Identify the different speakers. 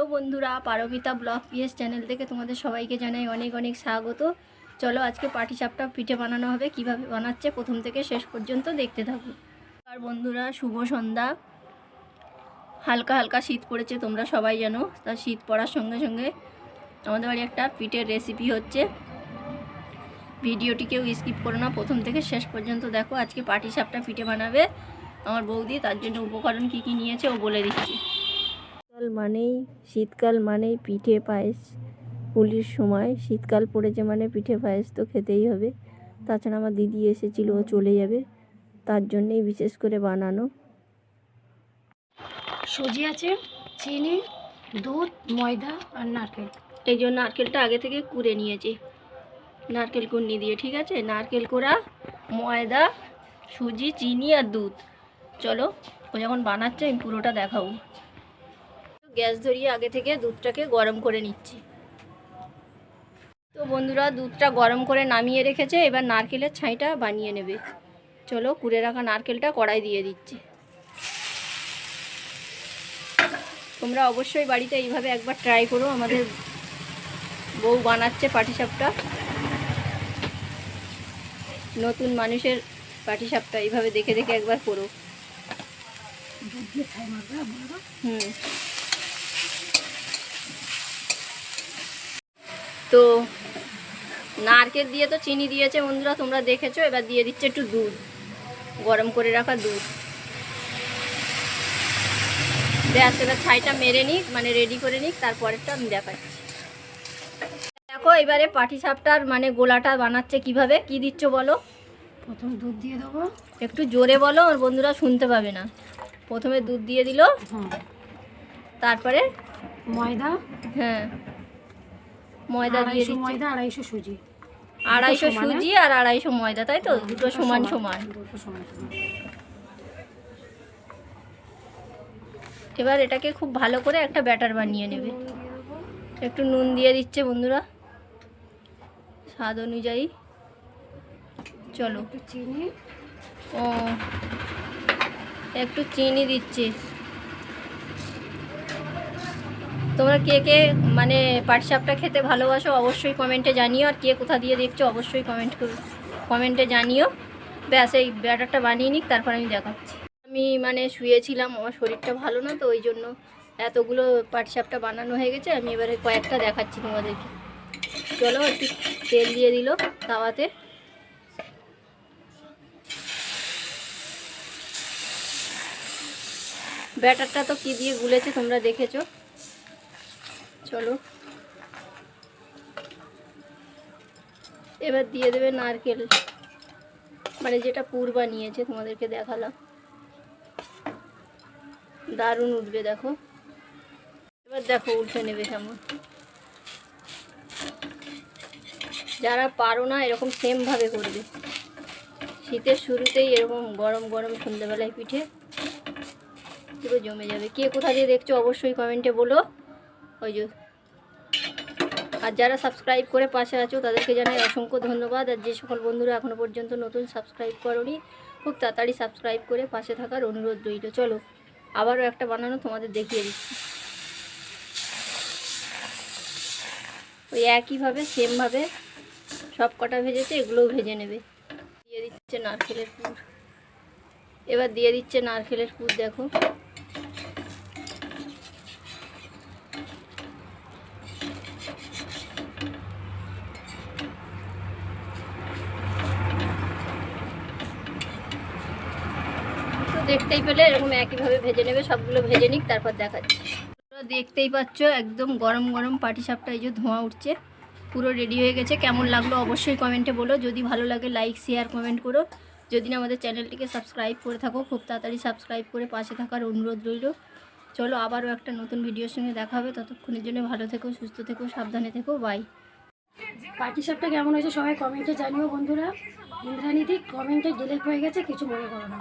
Speaker 1: তো বন্ধুরা Paromita blog PS channel থেকে তোমাদের সবাইকে জানাই অনেক অনেক স্বাগত। চলো আজকে পাটি পাটিসাপটা পিঠে বানানো হবে, কীভাবে বানাচ্ছে প্রথম থেকে শেষ পর্যন্ত দেখতে থাকো। আর বন্ধুরা, শুভ সন্ধ্যা। হালকা হালকা শীত পড়েছে, তোমরা সবাই জানো। তা শীত পড়ার সঙ্গে সঙ্গে আমাদের বাড়ি একটা পিঠের রেসিপি হচ্ছে। ভিডিওটি কেউ স্কিপ করো না, প্রথম থেকে শেষ পর্যন্ত দেখো আজকে পাটিসাপটা পিঠে বানাবে। আমার বৌদি তার জন্য উপকরণ কী কী নিয়েছে ও বলে দিচ্ছি। মানেই শীতকাল মানেই পিঠে পায়েস। হোলির সময় শীতকাল পড়েছে মানে পিঠে পায়েস তো খেতেই হবে। তাছাড়া আমার দিদি এসেছিল ও চলে যাবে। তার জন্যেই বিশেষ করে বানানো।
Speaker 2: সুজি আছে চিনি দুধ ময়দা আর নারকেল।
Speaker 1: এই জন্য নারকেলটা আগে থেকে কুড়ে নিয়েছি। নারকেল কুড়নি দিয়ে ঠিক আছে? নারকেল কোড়া ময়দা সুজি চিনি আর দুধ। চলো ও যখন বানাচ্ছে আমি পুরোটা দেখাবো। গ্যাস ধরিয়ে আগে থেকে দুধটাকে গরম করে নিচ্ছি। তো বন্ধুরা, দুধটা গরম করে নামিয়ে রেখেছে, এবার নারকেলের ছাইটা বানিয়ে নেবে। চলো কুড়ে রাখা নারকেলটা কড়াই দিয়ে দিচ্ছি। তোমরা অবশ্যই বাড়িতে এইভাবে একবার ট্রাই করো, আমাদের বউ বানাচ্ছে পাটিসাপটা। নতুন মানুষের পাটিসাপটা এইভাবে দেখে দেখে একবার করো। হুম। তো নারকেল দিয়ে তো চিনি দিয়েছে বন্ধুরা তোমরা দেখেছ? এবার দিয়ে দিচ্ছে একটু দুধ গরম করে রাখা দুধ। ব্যাস এবার ছাইটা মেরে নিক মানে রেডি করে নিক তারপরেরটা আমি দেখাচ্ছি। দেখো এবারে পাটিসাপটার মানে গোলাটা বানাচ্ছে কীভাবে কি দিচ্ছ বলো?
Speaker 2: প্রথম দুধ দিয়ে দেবো।
Speaker 1: একটু জোরে বলো আর বন্ধুরা শুনতে পাবে না। প্রথমে দুধ দিয়ে দিল
Speaker 2: হ্যাঁ।
Speaker 1: তারপরে?
Speaker 2: ময়দা।
Speaker 1: হ্যাঁ। ময়দা দিয়ে দিচ্ছি।
Speaker 2: ময়দা আড়াইশো সুজি।
Speaker 1: আড়াইশো? সুজি আর আড়াইশো ময়দা তাই তো? দুটো সমান সমান।
Speaker 2: দুটো সমান সমান।
Speaker 1: এবার এটাকে খুব ভালো করে একটা ব্যাটার বানিয়ে নেবে। একটু নুন দিয়ে দিচ্ছে বন্ধুরা। স্বাদ অনুযায়ী। চলো।
Speaker 2: একটু চিনি।
Speaker 1: ও একটু চিনি দিচ্ছে। তোমরা কে কে মানে পাটসাপটা খেতে ভালোবাসো অবশ্যই কমেন্টে জানিও, আর কে কোথা দিয়ে দেখছ অবশ্যই কমেন্ট কমেন্টে জানিও। ব্যাস, এই ব্যাটারটা বানিয়ে নিক, তারপর আমি দেখাচ্ছি। আমি মানে শুয়েছিলাম, আমার শরীরটা ভালো না, তো ওই জন্য এতগুলো পাটসাপটা বানানো হয়ে গেছে, আমি এবারে কয়েকটা দেখাচ্ছি তোমাদেরকে। চলো একটু তেল দিয়ে দিল তাওয়াতে। ব্যাটারটা তো কি দিয়ে গুলেছে তোমরা দেখেছ? চলো। এবার দিয়ে দেবে নারকেল। মানে যেটা পুর বানিয়েছে, তোমাদেরকে দেখালাম। দারুণ উঠবে, দেখো। এবার দেখো উঠে নেবে কেমন। যারা পারো না, এরকম সেমভাবে করবে। শীতের শুরুতেই এরকম গরম গরম সন্ধ্যেবেলায় পিঠে পুরো জমে যাবে। কে কোথা দিয়ে দেখছ, অবশ্যই কমেন্টে বলো। ওই যে। আর যারা সাবস্ক্রাইব করে পাশে আছো, তাদেরকে জানাই অসংখ্য ধন্যবাদ। আর যে সকল বন্ধুরা এখনও পর্যন্ত নতুন সাবস্ক্রাইব করনি, খুব তাড়াতাড়ি সাবস্ক্রাইব করে পাশে থাকার অনুরোধ রইল। চলো, আবারও একটা বানানো তোমাদের দেখিয়ে দিচ্ছি। ওই একইভাবে সেমভাবে সব কটা ভেজেছে, এগুলোও ভেজে নেবে। দিয়ে দিচ্ছে নারকেলের পুর। এবার দিয়ে দিচ্ছে নারকেলের পুর, দেখো। দেখতেই পেলে এরকম একইভাবে ভেজে নেবে, সবগুলো ভেজে নিক, তারপর দেখাচ্ছি। দেখতেই পাচ্ছ, একদম গরম গরম পাটিসাপটা এই যে ধোঁয়া উঠছে। পুরো রেডি হয়ে গেছে। কেমন লাগল অবশ্যই কমেন্টে বলো। যদি ভালো লাগে লাইক শেয়ার কমেন্ট করো। যদি না, আমাদের চ্যানেলটিকে সাবস্ক্রাইব করে থাকো, খুব তাড়াতাড়ি সাবস্ক্রাইব করে পাশে থাকার অনুরোধ রইল। চলো, আবারও একটা নতুন ভিডিওর সঙ্গে দেখা হবে। ততক্ষণের জন্য ভালো থেকো, সুস্থ থেকো, সাবধানে থেকো। বাই
Speaker 2: পাটি সাপটা কেমন হয়েছে সবাই কমেন্টে জানিও বন্ধুরা। ইন্দ্রানীতি কমেন্টে ডিলেট হয়ে গেছে, কিছু মনে করো না।